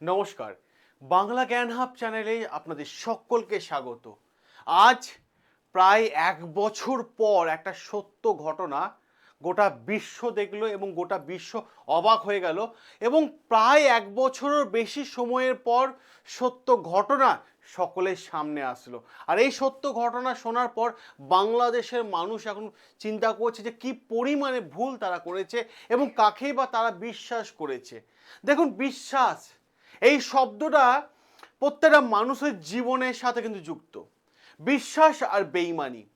নমস্কার। বাংলা জ্ঞান হাব চ্যানেলে আপনাদের সকলকে স্বাগত। আজ প্রায় এক বছর পর একটা সত্য ঘটনা গোটা বিশ্ব দেখল এবং গোটা বিশ্ব অবাক হয়ে গেল এবং প্রায় এক বছরের বেশি সময়ের পর সত্য ঘটনা সকলের সামনে আসলো। আর এই সত্য ঘটনা শোনার পর বাংলাদেশের মানুষ এখন চিন্তা করছে যে কি পরিমাণে ভুল তারা করেছে এবং কাকেই বা তারা বিশ্বাস করেছে। দেখুন, বিশ্বাস এই শব্দটা প্রত্যেকটা মানুষের জীবনের সাথে কিন্তু যুক্ত। বিশ্বাস আর বেইমানি।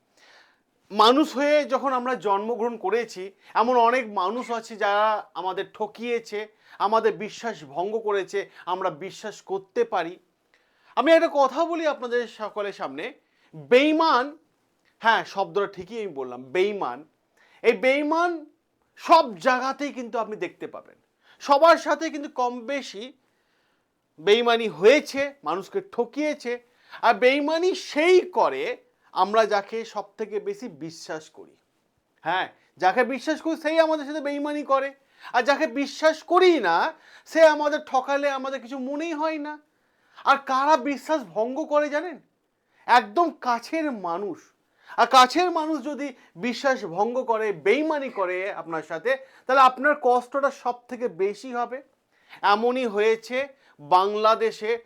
মানুষ হয়ে যখন আমরা জন্মগ্রহণ করেছি, এমন অনেক মানুষ আছে যারা আমাদের ঠকিয়েছে, আমাদের বিশ্বাস ভঙ্গ করেছে, আমরা বিশ্বাস করতে পারি। আমি একটা কথা বলি আপনাদের সকলের সামনে। বেইমান হ্যাঁ শব্দটা ঠিকই আমি বললাম, বেইমান। এই বেইমান সব জায়গাতেই কিন্তু আপনি দেখতে পাবেন। সবার সাথে কিন্তু কম বেশি বেইমানি হয়েছে, মানুষকে ঠকিয়েছে, আর বেইমানি সেই করে আমরা যাকে সব থেকে বেশি বিশ্বাস করি। হ্যাঁ যাকে বিশ্বাস করি সেই আমাদের সাথে বেইমানি করে, আর যাকে বিশ্বাস করি না, সে আমাদের ঠকালে আমাদের কিছু মনেই হয় না। আর কারা বিশ্বাস ভঙ্গ করে জানেন? একদম কাছের মানুষ। আর কাছের মানুষ যদি বিশ্বাস ভঙ্গ করে, বেইমানি করে আপনার সাথে, তাহলে আপনার কষ্টটা সব থেকে বেশি হবে। এমনই হয়েছে বাংলাদেশে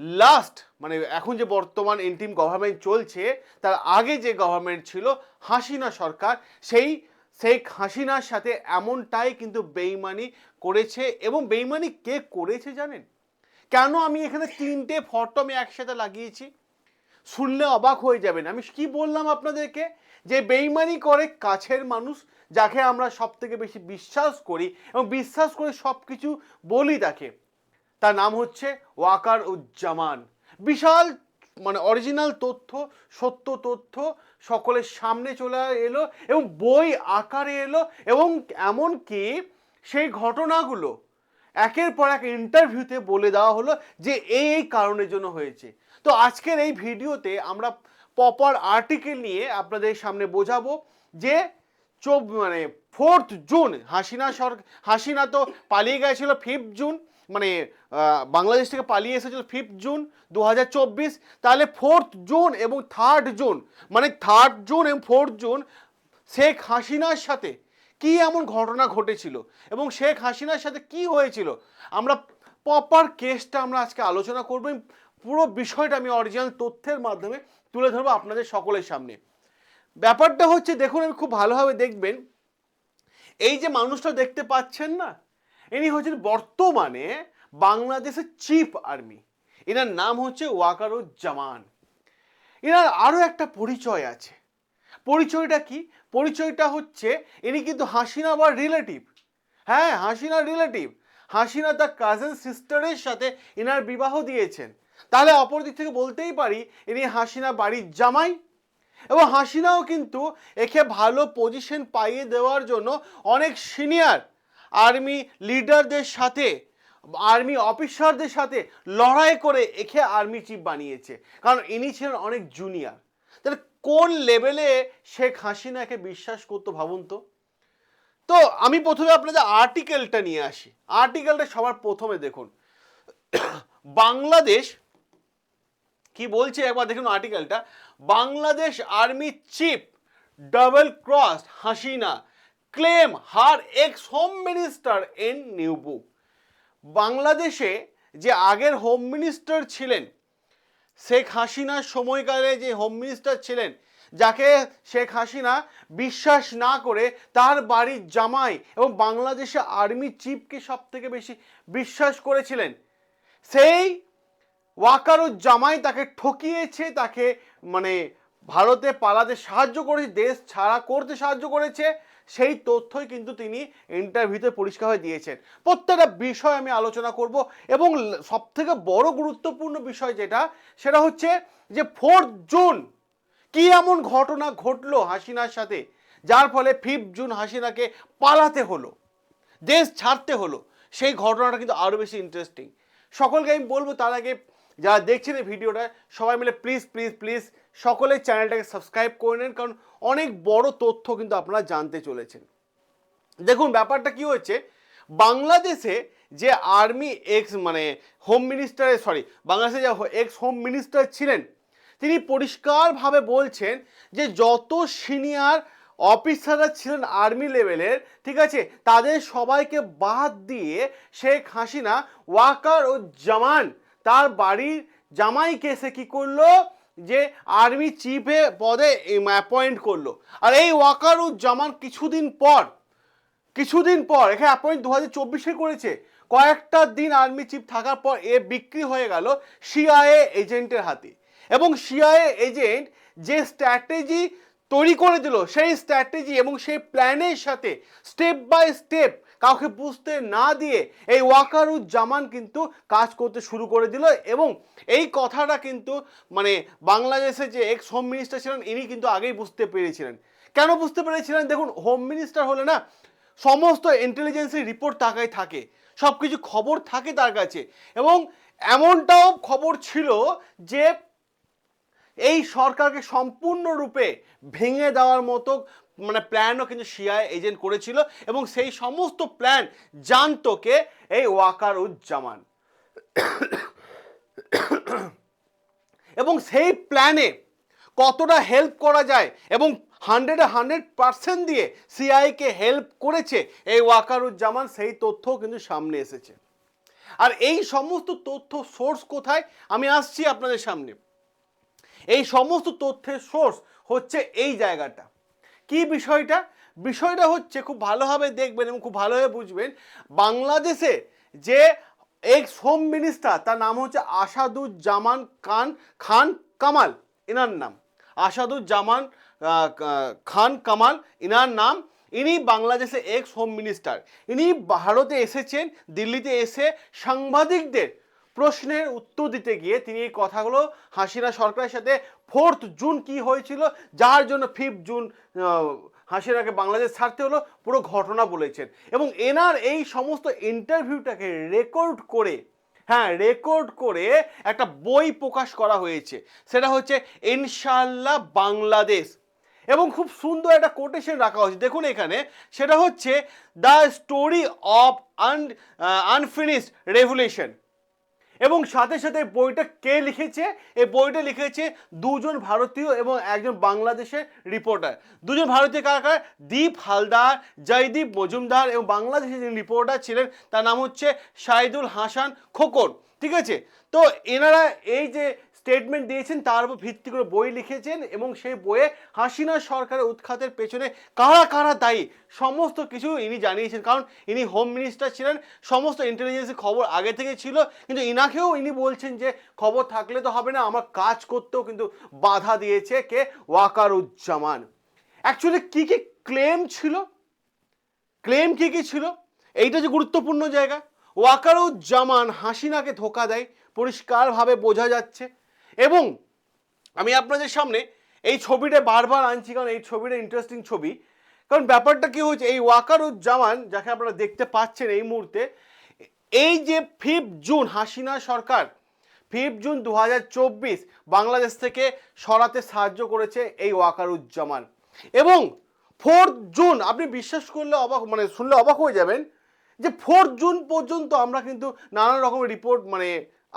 লাস্ট মানে এখন যে বর্তমান ইন্টিম গভর্নমেন্ট চলছে, তার আগে যে গভর্নমেন্ট ছিল, হাসিনা সরকার, সেই শেখ হাসিনার সাথে এমনটাই কিন্তু বেইমানি করেছে। এবং বেইমানি কে করেছে জানেন? কেন আমি এখানে তিনটে ফটো আমি একসাথে লাগিয়েছি? শুনলে অবাক হয়ে যাবেন। আমি কি বললাম আপনাদেরকে? যে বেইমানি করে কাছের মানুষ যাকে আমরা সব থেকে বেশি বিশ্বাস করি এবং বিশ্বাস করে সব কিছু বলি তাকে। তার নাম হচ্ছে ওয়াকার উজ্জামান। বিশাল মানে অরিজিনাল তথ্য, সত্য তথ্য সকলের সামনে চলে এলো এবং বই আকারে এলো এবং এমনকি সেই ঘটনাগুলো একের পর এক ইন্টারভিউতে বলে দেওয়া হলো যে এই এই কারণের জন্য হয়েছে। তো আজকের এই ভিডিওতে আমরা প্রপার আর্টিকেল নিয়ে আপনাদের সামনে বোঝাবো যে চোখ মানে ফোর্থ জুন হাসিনা সর হাসিনা তো পালিয়ে গেছিল ফিফথ জুন মানে বাংলাদেশ থেকে পালিয়ে এসেছিল ফিফথ জুন দু হাজার চব্বিশ, তাহলে ফোর্থ জুন এবং থার্ড জুন মানে থার্ড জুন এবং ফোর্থ জুন শেখ হাসিনার সাথে কি এমন ঘটনা ঘটেছিল এবং শেখ হাসিনার সাথে কি হয়েছিল? আমরা প্রপার কেসটা আমরা আজকে আলোচনা করব পুরো বিষয়টা আমি অরিজিনাল তথ্যের মাধ্যমে তুলে ধরবো আপনাদের সকলের সামনে। ব্যাপারটা হচ্ছে, দেখুন, আমি খুব ভালোভাবে দেখবেন, এই যে মানুষটা দেখতে পাচ্ছেন না ইনি হচ্ছেন বর্তমানে বাংলাদেশের চিফ আর্মি। এনার নাম হচ্ছে ওয়াকারুজ্জামান। এনার আরও একটা পরিচয় আছে। পরিচয়টা কি? পরিচয়টা হচ্ছে ইনি কিন্তু হাসিনা বা রিলেটিভ। হ্যাঁ হাসিনা রিলেটিভ। হাসিনা তার কাজিন সিস্টারের সাথে এনার বিবাহ দিয়েছেন। তাহলে অপর দিক থেকে বলতেই পারি, ইনি হাসিনা বাড়ির জামাই। এবং হাসিনাও কিন্তু একে ভালো পজিশন পাইয়ে দেওয়ার জন্য অনেক সিনিয়র আর্মি লিডারদের সাথে, আর্মি অফিসারদের সাথে লড়াই করে একে আর্মি চিফ বানিয়েছে। কারণ ইনি ছিলেন অনেক জুনিয়র। তাহলে কোন লেভেলে শেখ হাসিনাকে বিশ্বাস করতো ভাবুন তো? তো আমি প্রথমে আপনাদের আর্টিকেলটা নিয়ে আসি। আর্টিকেলটা সবার প্রথমে দেখুন। বাংলাদেশ, কি বলছে? একবার দেখুন আর্টিকেলটা Bangladesh army chief double cross Hasina. Claim her ex home minister in new book বাংলাদেশে যে আগের হোম মিনিস্টার ছিলেন, শেখ হাসিনার সময়কালে যে হোম মিনিস্টার ছিলেন, যাকে শেখ হাসিনা বিশ্বাস না করে তার বাড়ির জামাই এবং বাংলাদেশে আর্মি চিফকে সব থেকে বেশি বিশ্বাস করেছিলেন, সেই ওয়াকারুজ্জামাই তাকে ঠকিয়েছে, তাকে মানে ভারতে পালাতে সাহায্য করেছে, দেশ ছাড়া করতে সাহায্য করেছে, সেই তথ্যই কিন্তু তিনি ইন্টারভিউতে পরিষ্কার হয়ে দিয়েছেন। প্রত্যেকটা বিষয় আমি আলোচনা করব এবং সব থেকে বড় গুরুত্বপূর্ণ বিষয় যেটা, সেটা হচ্ছে যে ফোর্থ জুন কি এমন ঘটনা ঘটলো হাসিনার সাথে, যার ফলে ফিফথ জুন হাসিনাকে পালাতে হলো, দেশ ছাড়তে হলো, সেই ঘটনাটা কিন্তু আরও বেশি ইন্টারেস্টিং সকলকে আমি বলব তার আগে, যারা দেখছেন এই ভিডিওটা, সবাই মিলে প্লিজ প্লিজ প্লিজ সকলের চ্যানেলটাকে সাবস্ক্রাইব করে নেন, কারণ অনেক বড় তথ্য কিন্তু আপনারা জানতে চলেছেন। দেখুন, ব্যাপারটা কি হচ্ছে বাংলাদেশে যে আর্মি এক্স মানে হোম মিনিস্টারের সরি, বাংলাদেশে যে এক্স হোম মিনিস্টার ছিলেন, তিনি পরিষ্কারভাবে বলছেন যে যত সিনিয়র অফিসাররা ছিলেন আর্মি লেভেলের, ঠিক আছে, তাদের সবাইকে বাদ দিয়ে শেখ হাসিনা, ওয়াকার ও জামান, তার বাড়ির জামাইকে সে কী করল? যে আর্মি চিফে পদে অ্যাপয়েন্ট করল। আর এই ওয়াকারুজ্জামান কিছুদিন পর কিছুদিন পর, এখানে অ্যাপয়েন্ট দু হাজার চব্বিশে করেছে। কয়েকটা দিন আর্মি চিফ থাকার পর এ বিক্রি হয়ে গেল সিআইএ এজেন্টের হাতে। এবং সিআইএ এজেন্ট যে স্ট্র্যাটেজি তৈরি করে দিল, সেই স্ট্র্যাটেজি এবং সেই প্ল্যানের সাথে স্টেপ বাই স্টেপ কাউকে বুঝতে না দিয়ে এই ওয়াকারুজ্জামান কিন্তু কাজ করতে শুরু করে দিল এবং এই কথাটা কিন্তু মানে বাংলাদেশে যে এক্স হোম মিনিস্টার ছিলেন, ইনি কিন্তু আগেই বুঝতে পেরেছিলেন। কেন বুঝতে পেরেছিলেন? দেখুন হোম মিনিস্টার হলে না সমস্ত ইন্টেলিজেন্সের রিপোর্ট তাকায় থাকে সব কিছু খবর থাকে তার কাছে এবং এমনটাও খবর ছিল যে এই সরকারকে সম্পূর্ণরূপে ভেঙে দেওয়ার মতো মানে প্ল্যানও কিন্তু সিআই এজেন্ট করেছিল এবং সেই সমস্ত প্ল্যান জানতো কে এই ওয়াকার উজ্জামান এবং সেই প্ল্যানে কতটা হেল্প করা যায় এবং হান্ড্রেডে হান্ড্রেড পার্সেন্ট দিয়ে সিআইকে হেল্প করেছে এই ওয়াকারুজ্জামান, সেই তথ্যও কিন্তু সামনে এসেছে। আর এই সমস্ত তথ্য সোর্স কোথায়? আমি আসছি আপনাদের সামনে। এই সমস্ত তথ্যের সোর্স হচ্ছে এই জায়গাটা। কি বিষয়টা? বিষয়টা হচ্ছে খুব ভালোভাবে দেখবেন এবং খুব ভালোভাবে বুঝবেন, বাংলাদেশে যে এক্স হোম মিনিস্টার তার নাম হচ্ছে আসাদুজ্জামান খান খান কামাল এনার নাম। আসাদুজ্জামান খান কামাল, ইনার নাম। ইনি বাংলাদেশে এক্স হোম মিনিস্টার ইনি ভারতে এসেছেন, দিল্লিতে এসে সাংবাদিকদের প্রশ্নের উত্তর দিতে গিয়ে তিনি এই কথাগুলো হাসিনা সরকারের সাথে ফোর্থ জুন কি হয়েছিল? যার জন্য ফিফথ জুন হাসিনাকে বাংলাদেশ ছাড়তে হলো, পুরো ঘটনা বলেছেন। এবং এনার এই সমস্ত ইন্টারভিউটাকে রেকর্ড করে হ্যাঁ রেকর্ড করে একটা বই প্রকাশ করা হয়েছে। সেটা হচ্ছে ইনশাল্লাহ বাংলাদেশ। এবং খুব সুন্দর একটা কোটেশন রাখা হয়েছে। দেখুন এখানে, সেটা হচ্ছে the story of un unfinished revolution এবং সাথে সাথে এই বইটা কে লিখেছে? এই বইটা লিখেছে দুজন ভারতীয় এবং একজন বাংলাদেশের রিপোর্টার দুজন ভারতীয় কারাকার কারা? দীপ হালদার, জয়দীপ মজুমদার এবং বাংলাদেশের যিনি রিপোর্টার ছিলেন, তার নাম হচ্ছে শাহিদুল হাসান খোকর ঠিক আছে? তো এনারা এই যে স্টেটমেন্ট দিয়েছেন, তার উপর ভিত্তি করে বই লিখেছেন এবং সেই বইয়ে হাসিনা সরকারের উৎখাতের পেছনে কারা কারা দায়ী, সমস্ত কিছু ইনি জানিয়েছেন। কারণ ইনি হোম মিনিস্টার ছিলেন, সমস্ত ইন্টেলিজেন্সের খবর আগে থেকে ছিল, কিন্তু ইনাকেও ইনি বলছেন যে খবর থাকলে তো হবে না, আমার কাজ করতেও কিন্তু বাধা দিয়েছে কে? ওয়াকারুজ্জামান। অ্যাকচুয়ালি কী কী ক্লেম ছিল? ক্লেম কি কি ছিল? এইটা যে গুরুত্বপূর্ণ জায়গা। ওয়াকারুজ্জামান হাসিনাকে ধোকা দেয়, পরিষ্কারভাবে বোঝা যাচ্ছে। এবং আমি আপনাদের সামনে এই ছবিটা বারবার আনছি, কারণ এই ছবিটা ইন্টারেস্টিং ছবি। কারণ ব্যাপারটা কি হয়েছে, এই ওয়াকারুজ্জামান, যাকে আপনারা দেখতে পাচ্ছেন এই মুহূর্তে, এই যে ফিফ জুন হাসিনা সরকার ফিফ জুন দু হাজার চব্বিশ, বাংলাদেশ থেকে সরাতে সাহায্য করেছে এই ওয়াকারুজ্জামান। এবং ফোর্থ জুন আপনি বিশ্বাস করলে অবাক মানে শুনলে অবাক হয়ে যাবেন যে ফোর্থ জুন পর্যন্ত আমরা কিন্তু নানান রকমের রিপোর্ট মানে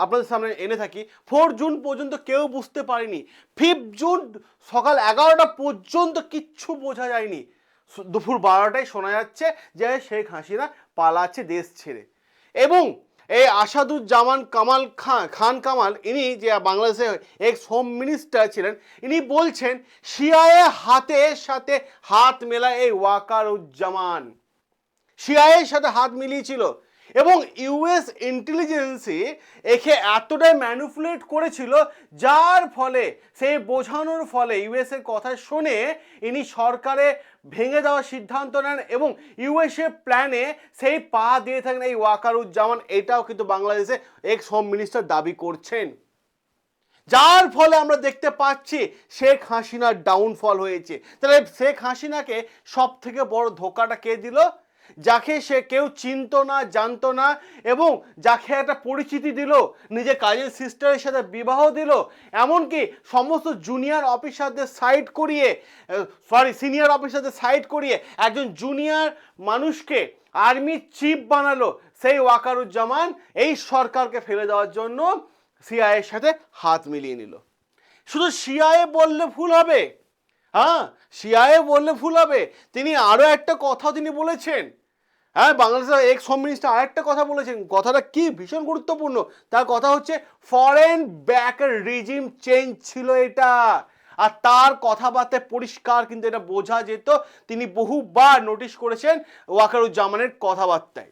আপনাদের সামনে এনে থাকি। ফোর জুন পর্যন্ত কেউ বুঝতে পারেনি। ফিফথ জুন সকাল এগারোটা পর্যন্ত কিচ্ছু বোঝা যায়নি। দুপুর বারোটায় শোনা যাচ্ছে যে শেখ হাসিনা পালাচ্ছে দেশ ছেড়ে। এবং এই আসাদুজ্জামান কামাল খান খান কামাল, ইনি যে বাংলাদেশে এক্স হোম মিনিস্টার ছিলেন, ইনি বলছেন সিআইএ হাতের সাথে হাত মেলা এই ওয়াকারুজ্জামান। সিআইয়ের সাথে হাত মিলিয়েছিল। এবং ইউএস ইন্টেলিজেন্সি একে এতটাই ম্যানুপুলেট করেছিল, যার ফলে, সেই বোঝানোর ফলে ইউএস এর কথা শুনে ইনি সরকারে ভেঙে দেওয়ার সিদ্ধান্ত নেন এবং ইউএসএ প্ল্যানে সেই পা দিয়ে থাকেন এই ওয়াকারুজ্জামান। এটাও কিন্তু বাংলাদেশে এক্স হোম মিনিস্টার দাবি করছেন। যার ফলে আমরা দেখতে পাচ্ছি শেখ হাসিনার ডাউনফল হয়েছে। তাহলে শেখ হাসিনাকে সব থেকে বড় ধোকাটা কে দিল? যাকে সে কেউ চিনতো না, জানতো না এবং যাকে একটা পরিচিতি দিল, নিজের কাজের সিস্টারের সাথে বিবাহ দিল, এমনকি সমস্ত জুনিয়র অফিসারদের সাইড করিয়ে সরি সিনিয়র অফিসারদের সাইড করিয়ে একজন জুনিয়র মানুষকে আর্মি চিফ বানালো সেই ওয়াকারুজ্জামান এই সরকারকে ফেলে দেওয়ার জন্য সিআইয়ের সাথে হাত মিলিয়ে নিল। শুধু সিআইএ বললে ভুল হবে হ্যাঁ সিআইএ বললে ভুল হবে। তিনি আরও একটা কথা তিনি বলেছেন হ্যাঁ বাংলাদেশের এক্স হোম মিনিস্টার আরেকটা কথা বলেছেন। কথাটা কি? ভীষণ গুরুত্বপূর্ণ। তার কথা হচ্ছে ফরেন ব্যাক রিজিম চেঞ্জ ছিল এটা। আর তার কথাবার্তায় পরিষ্কার কিন্তু এটা বোঝা যেত। তিনি বহুবার নোটিশ করেছেন ওয়াকারুজ্জামানের কথাবার্তায়।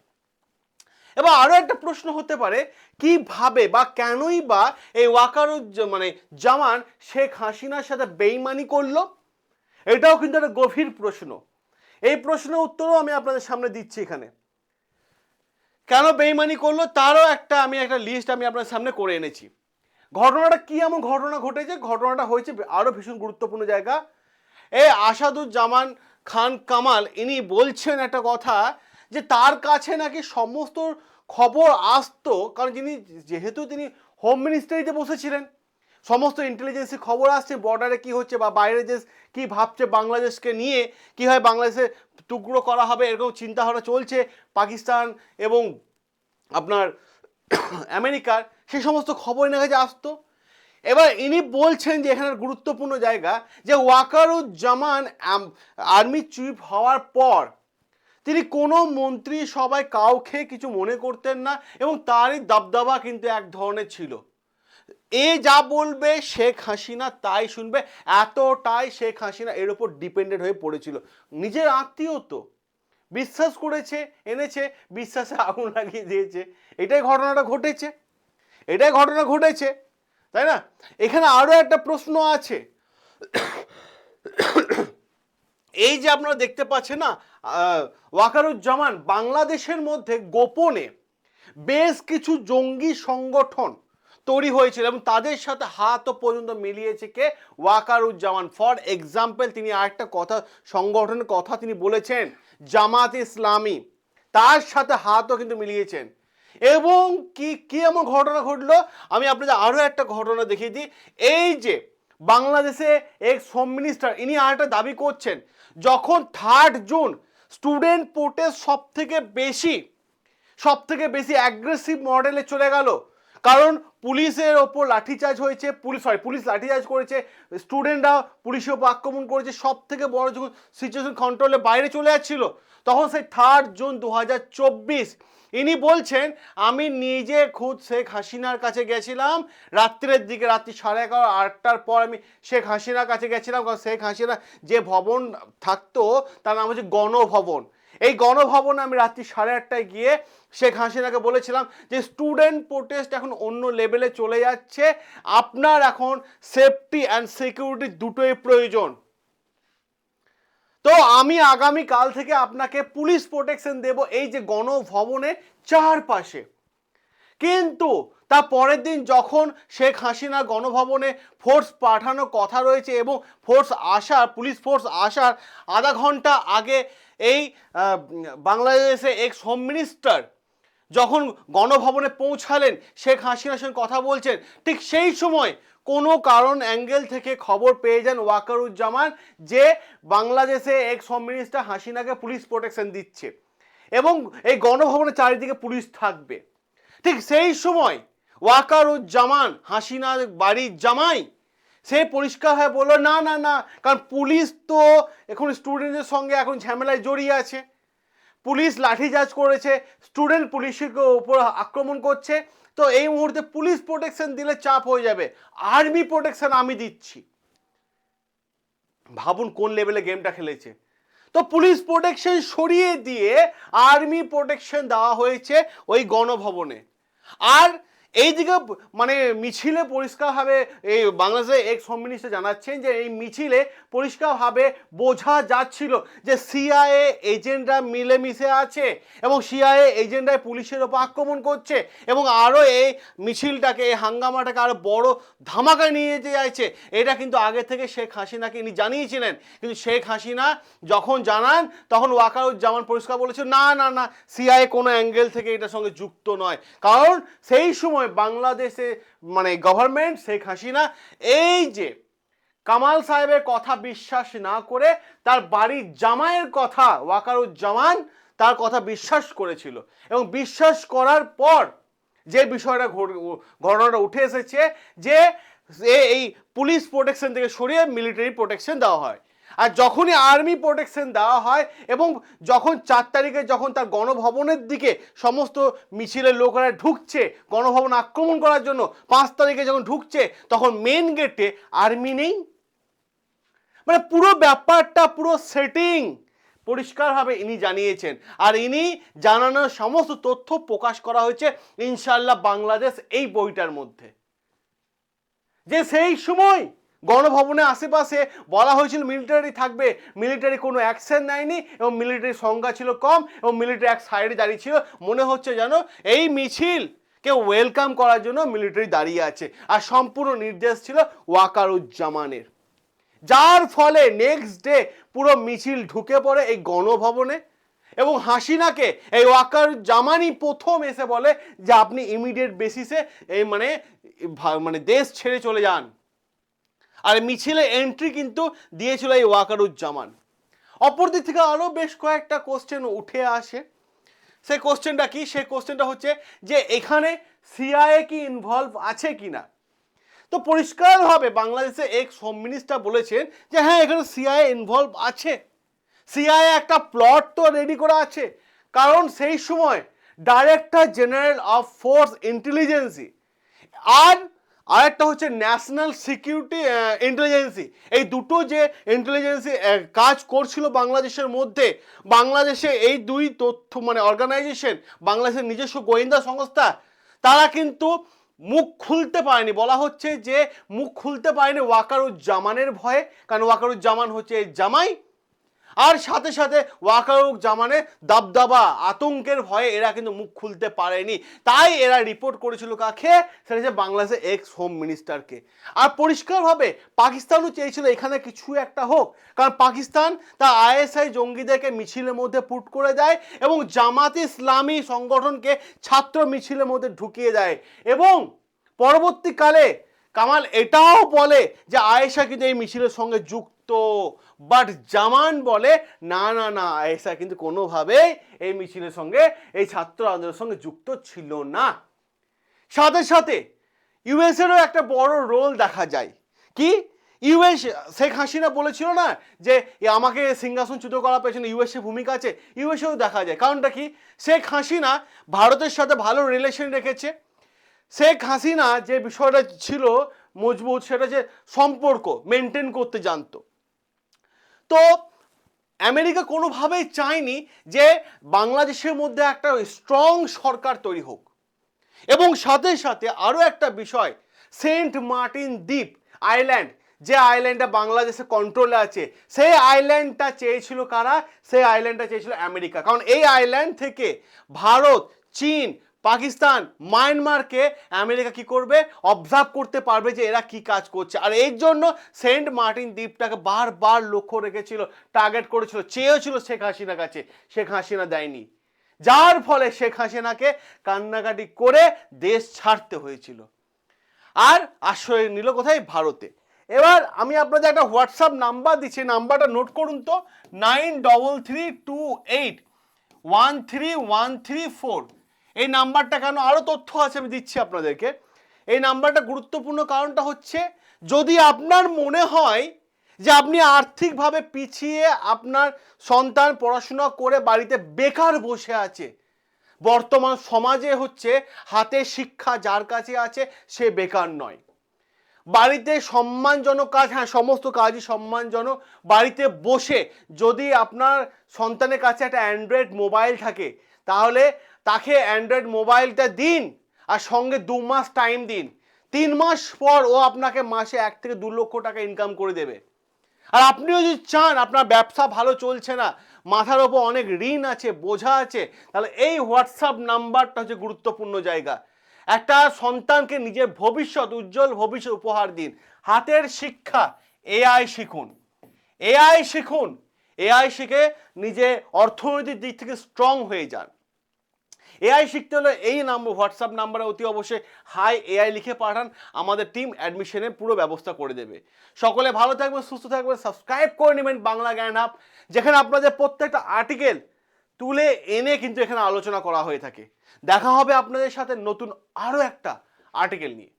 এবার আরও একটা প্রশ্ন হতে পারে, কীভাবে বা কেনই বা এই ওয়াকারুজ মানে জামান শেখ হাসিনার সাথে বেইমানি করল? এটাও কিন্তু একটা গভীর প্রশ্ন। এই প্রশ্নের উত্তরও আমি আপনাদের সামনে দিচ্ছি এখানে। কেন বেইমানি করল? তারও একটা আমি একটা লিস্ট আমি আপনার সামনে করে এনেছি। ঘটনাটা কি এমন ঘটনা ঘটেছে? ঘটনাটা হয়েছে আরও ভীষণ গুরুত্বপূর্ণ জায়গা। এই আসাদুজ্জামান খান কামাল, ইনি বলছেন একটা কথা যে তার কাছে নাকি সমস্ত খবর আসতো, কারণ যিনি, যেহেতু তিনি হোম মিনিস্ট্রিতে বসেছিলেন। সমস্ত ইন্টেলিজেন্সি খবর আসছে বর্ডারে কি হচ্ছে বা বাইরে দেশ কি ভাবছে বাংলাদেশকে নিয়ে, কি হয় বাংলাদেশে টুকরো করা হবে, এরকম চিন্তাভাবনা চলছে, পাকিস্তান এবং আপনার আমেরিকার সেই সমস্ত খবর এনার কাছে আসতো। এবার ইনি বলছেন যে এখানে গুরুত্বপূর্ণ জায়গা যে ওয়াকারুজ্জামান আর্মি চিফ হওয়ার পর তিনি কোনো মন্ত্রী সবাই কাউকে কিছু মনে করতেন না এবং তারই দাবদাবা কিন্তু এক ধরনের ছিল। এ যা বলবে শেখ হাসিনা তাই শুনবে। এতটাই শেখ হাসিনা এর উপর ডিপেন্ডেন্ট হয়ে পড়েছিল। নিজের আত্মীয় তো। বিশ্বাস করেছে, এনেছে, বিশ্বাসে আগুন লাগিয়ে দিয়েছে। এটাই ঘটনাটা ঘটেছে। এটাই ঘটনা ঘটেছে। তাই না? এখানে আরও একটা প্রশ্ন আছে। এই যে আপনারা দেখতে পাচ্ছেন না ওয়াকারুজ্জামান বাংলাদেশের মধ্যে গোপনে বেশ কিছু জঙ্গি সংগঠন তৈরি হয়েছিল এবং তাদের সাথে হাতও পর্যন্ত মিলিয়েছে কে? ওয়াকারুজ্জামান। ফর এক্সাম্পল তিনি আরেকটা কথা, সংগঠনের কথা তিনি বলেছেন, জামাত ইসলামী। তার সাথে হাতও কিন্তু মিলিয়েছেন। এবং কি কি এমন ঘটনা ঘটলো? আমি আপনাদের আরও একটা ঘটনা দেখিয়ে দিই। এই যে বাংলাদেশে এক হোম মিনিস্টার, ইনি আরেকটা দাবি করছেন, যখন থার্ড জুন স্টুডেন্ট প্রোটেস্ট সব থেকে বেশি সব থেকে বেশি অ্যাগ্রেসিভ মডেলে চলে গেল। কারণ পুলিশের ওপর লাঠিচার্জ হয়েছে, পুলিশ সরি পুলিশ লাঠিচার্জ করেছে স্টুডেন্টরা পুলিশের ওপর আক্রমণ করেছে সব থেকে বড় যখন সিচুয়েশন কন্ট্রোলে বাইরে চলে যাচ্ছিল, তখন সেই থার্ড জুন দু হাজার চব্বিশ, ইনি বলছেন, আমি নিজে খুদ শেখ হাসিনার কাছে গেছিলাম, রাত্রের দিকে রাত্রি সাড়ে এগারো, আটটার পর আমি শেখ হাসিনার কাছে গেছিলাম, কারণ শেখ হাসিনা যে ভবন থাকতো, তার নাম হচ্ছে গণভবন। এই গণভবনে আমি রাত্রি সাড়ে আটটায় গিয়ে শেখ হাসিনাকে বলেছিলাম যে স্টুডেন্ট প্রোটেস্ট এখন অন্য লেভেলে চলে যাচ্ছে। আপনার এখন সেফটি অ্যান্ড সিকিউরিটি দুটোই প্রয়োজন। তো আমি আগামী কাল থেকে আপনাকে পুলিশ প্রোটেকশন দেব এই যে গণভবনের চারপাশে। কিন্তু তার পরের দিন যখন শেখ হাসিনা গণভবনে ফোর্স পাঠানোর কথা রয়েছে এবং ফোর্স আসার পুলিশ ফোর্স আসার আধা ঘণ্টা আগে এই বাংলাদেশে এক্স হোম মিনিস্টার যখন গণভবনে পৌঁছালেন, শেখ হাসিনার সঙ্গে কথা বলছেন, ঠিক সেই সময় কোনো কারণ অ্যাঙ্গেল থেকে খবর পেয়ে যান ওয়াকারুজ্জামান যে বাংলাদেশে এক্স হোম মিনিস্টার হাসিনাকে পুলিশ প্রোটেকশন দিচ্ছে এবং এই গণভবনের চারিদিকে পুলিশ থাকবে। ঠিক সেই সময় ওয়াকারুজ্জামান, হাসিনার বাড়ির জামাই। সে পরিষ্কার হয়ে বলল, না না না, কারণ পুলিশ তো এখন স্টুডেন্টদের সঙ্গে এখন ঝামেলায় জড়িয়ে আছে। পুলিশ লাঠিচার্জ করেছে, স্টুডেন্ট পুলিশের উপর আক্রমণ করছে। তো এই মুহূর্তে পুলিশ প্রোটেকশন দিলে চাপ হয়ে যাবে। আর্মি প্রোটেকশন আমি দিচ্ছি। ভাবুন কোন লেভেলে গেমটা খেলেছে। তো পুলিশ প্রোটেকশন সরিয়ে দিয়ে আর্মি প্রোটেকশন দেওয়া হয়েছে ওই গণভবনে। আর এইদিকে মানে মিছিলে পরিষ্কারভাবে এই বাংলাদেশের এক্স হোম মিনিস্টার জানাচ্ছেন যে এই মিছিলে পরিষ্কারভাবে বোঝা যাচ্ছিল যে সিআইএ এজেন্টরা মিলেমিশে আছে এবং সিআইএ এজেন্টরাই পুলিশের ওপর আক্রমণ করছে এবং আরও এই মিছিলটাকে, এই হাঙ্গামাটাকে আরও বড় ধামাকায় নিয়ে যেতে চাইছে। এটা কিন্তু আগে থেকে শেখ হাসিনাকে ইনি জানিয়েছিলেন। কিন্তু শেখ হাসিনা যখন জানান, তখন ওয়াকারুজ্জামান পরিষ্কার বলেছে, না না না সিআইএ কোনো অ্যাঙ্গেল থেকে এটার সঙ্গে যুক্ত নয়। কারণ সেই সময় বাংলাদেশে মানে গভর্নমেন্ট শেখ হাসিনা এই যে কামাল সাহেবের কথা বিশ্বাস না করে তার বাড়ির জামাইয়ের কথা, ওয়াকারুজ্জামান তার কথা বিশ্বাস করেছিল। এবং বিশ্বাস করার পর যে বিষয়টা ঘটনাটা উঠে এসেছে যে এই পুলিশ প্রোটেকশন থেকে সরিয়ে মিলিটারি প্রোটেকশন দেওয়া হয়। আর যখনই আর্মি প্রোটেকশন দেওয়া হয় এবং যখন চার তারিখে যখন তার গণভবনের দিকে সমস্ত মিছিলের লোকেরা ঢুকছে, গণভবন আক্রমণ করার জন্য পাঁচ তারিখে যখন ঢুকছে, তখন মেন গেটে আর্মি নেই। মানে পুরো ব্যাপারটা, পুরো সেটিং পরিষ্কারভাবে ইনি জানিয়েছেন। আর ইনি জানানোর সমস্ত তথ্য প্রকাশ করা হয়েছে ইনশাল্লাহ বাংলাদেশ এই বইটার মধ্যে। যে সেই সময় গণভবনের আশেপাশে বলা হয়েছিল মিলিটারি থাকবে। মিলিটারি কোনো অ্যাকশন নেয়নি এবং মিলিটারি সংখ্যা ছিল কম এবং মিলিটারি এক সাইডে দাঁড়িয়ে ছিল। মনে হচ্ছে যেন এই মিছিল কে ওয়েলকাম করার জন্য মিলিটারি দাঁড়িয়ে আছে। আর সম্পূর্ণ নির্দেশ ছিল ওয়াকারুজ্জামানের। যার ফলে নেক্সট ডে পুরো মিছিল ঢুকে পড়ে এই গণভবনে এবং হাসিনাকে এই ওয়াকার জামানি প্রথম এসে বলে যে আপনি ইমিডিয়েট বেসিসে এই মানে মানে দেশ ছেড়ে চলে যান। আর মিছিলে এন্ট্রি কিন্তু দিয়েছিল এই ওয়াকারুজ্জামান। অপরদিক থেকে আরও বেশ কয়েকটা কোশ্চেন উঠে আসে। সেই কোশ্চেনটা কি? সেই কোশ্চেনটা হচ্ছে যে এখানে সিআইএ কি ইনভলভ আছে কি না তো পরিষ্কারভাবে বাংলাদেশে এক্স হোম মিনিস্টার বলেছেন যে হ্যাঁ এখানে সিআইএ ইনভলভ আছে। সিআইএ একটা প্লট তো রেডি করা আছে। কারণ সেই সময় director general of force intelligence আর আরেকটা হচ্ছে ন্যাশনাল সিকিউরিটি ইন্টেলিজেন্সি এই দুটো যে ইন্টেলিজেন্সি কাজ করছিল বাংলাদেশের মধ্যে, বাংলাদেশে এই দুই তথ্য মানে অর্গানাইজেশন বাংলাদেশের নিজস্ব গোয়েন্দা সংস্থা, তারা কিন্তু মুখ খুলতে পারেনি। বলা হচ্ছে যে মুখ খুলতে পারেনি ওয়াকারুজ্জামানের ভয়ে, কারণ ওয়াকারুজ্জামান হচ্ছে জামাই। আর সাথে সাথে ওয়াকারুক জামানে দাবদাবা আতঙ্কের ভয়ে এরা কিন্তু মুখ খুলতে পারেনি। তাই এরা রিপোর্ট করেছিল কাকে? সেটা হচ্ছে বাংলাদেশের এক্স হোম মিনিস্টারকে আর পরিষ্কারভাবে পাকিস্তানও চেয়েছিল এখানে কিছু একটা হোক। কারণ পাকিস্তান তা আইএসআই জঙ্গিদেরকে মিছিলের মধ্যে পুট করে দেয় এবং জামাত ইসলামী সংগঠনকে ছাত্র মিছিলের মধ্যে ঢুকিয়ে দেয়। এবং পরবর্তীকালে কামাল এটাও বলে যে আয়েশা কিন্তু এই মিছিলের সঙ্গে যুক্ত বাট জামান বলে, না না না আয়েশা কিন্তু কোনোভাবেই এই মিছিলের সঙ্গে, এই ছাত্র আন্দোলনের সঙ্গে যুক্ত ছিল না। সাথে সাথে ইউএসেরও একটা বড় রোল দেখা যায়। কি? ইউএস, শেখ হাসিনা বলেছিল না যে আমাকে সিংহাসন চ্যুত করার পেছনে ইউএসএ ভূমিকা আছে? ইউএসএও দেখা যায়। কারণটা কি? শেখ হাসিনা ভারতের সাথে ভালো রিলেশন রেখেছে। শেখ হাসিনা যে বিষয়টা ছিল মজবুত, সেটা যে সম্পর্ক মেনটেন করতে জানতো। তো আমেরিকা কোনোভাবেই চায়নি যে বাংলাদেশের মধ্যে একটা স্ট্রং সরকার তৈরি হোক। এবং সাথে সাথে আরও একটা বিষয়, সেন্ট মার্টিন দ্বীপ আইল্যান্ড, যে আইল্যান্ডটা বাংলাদেশে কন্ট্রোলে আছে, সেই আইল্যান্ডটা চেয়েছিল কারা? সেই আইল্যান্ডটা চেয়েছিল আমেরিকা। কারণ এই আইল্যান্ড থেকে ভারত, চীন পাকিস্তান, মায়ানমারকে আমেরিকা কি করবে? অবজার্ভ করতে পারবে যে এরা কি কাজ করছে। আর এর জন্য সেন্ট মার্টিন দ্বীপটাকে বারবার লক্ষ্য রেখেছিল টার্গেট করেছিল, চেয়েছিল শেখ হাসিনার কাছে। শেখ হাসিনা দেয়নি। যার ফলে শেখ হাসিনাকে কান্নাকাটি করে দেশ ছাড়তে হয়েছিল। আর আশ্রয় নিল কোথায়? ভারতে। এবার আমি আপনাদের একটা হোয়াটসঅ্যাপ নাম্বার দিচ্ছি। নাম্বারটা নোট করুন তো। Nine double three two eight one three one three four. এই নাম্বারটা কেন? আরও তথ্য আছে, আমি দিচ্ছি আপনাদেরকে। এই নাম্বারটা গুরুত্বপূর্ণ কারণটা হচ্ছে, যদি আপনার মনে হয় যে আপনি আর্থিকভাবে পিছিয়ে আপনার সন্তান পড়াশোনা করে বাড়িতে বেকার বসে আছে, বর্তমান সমাজে হচ্ছে হাতে শিক্ষা যার কাছে আছে, সে বেকার নয়। বাড়িতে সম্মানজনক কাজ হ্যাঁ সমস্ত কাজই সম্মানজনক। বাড়িতে বসে যদি আপনার সন্তানের কাছে একটা অ্যান্ড্রয়েড মোবাইল থাকে, তাহলে তাকে অ্যান্ড্রয়েড মোবাইলটা দিন আর সঙ্গে দু মাস টাইম দিন। তিন মাস পর ও আপনাকে মাসে এক থেকে দু লক্ষ টাকা ইনকাম করে দেবে। আর আপনিও যদি চান, আপনার ব্যবসা ভালো চলছে না, মাথার ওপর অনেক ঋণ আছে, বোঝা আছে, তাহলে এই হোয়াটসঅ্যাপ নাম্বারটা হচ্ছে গুরুত্বপূর্ণ জায়গা। একটা সন্তানকে নিজের ভবিষ্যৎ, উজ্জ্বল ভবিষ্যৎ উপহার দিন। হাতের শিক্ষা এআই শিখুন। এআই শিখুন। এআই শিখে নিজে অর্থনৈতিক দিক থেকে স্ট্রং হয়ে যান। এআই শিখতে হলে এই নাম্বার হোয়াটসঅ্যাপ নাম্বারে অতি অবশ্যই হাই এআই লিখে পাঠান, আমাদের টিম অ্যাডমিশনের পুরো ব্যবস্থা করে দেবে। সকলে ভালো থাকবেন, সুস্থ থাকবেন সাবস্ক্রাইব করে নেবেন বাংলা জ্ঞান হাব যেখানে আপনাদের প্রত্যেকটা আর্টিকেল তুলে এনে কিন্তু এখানে আলোচনা করা হয়ে থাকে। দেখা হবে আপনাদের সাথে নতুন আরও একটা আর্টিকেল নিয়ে।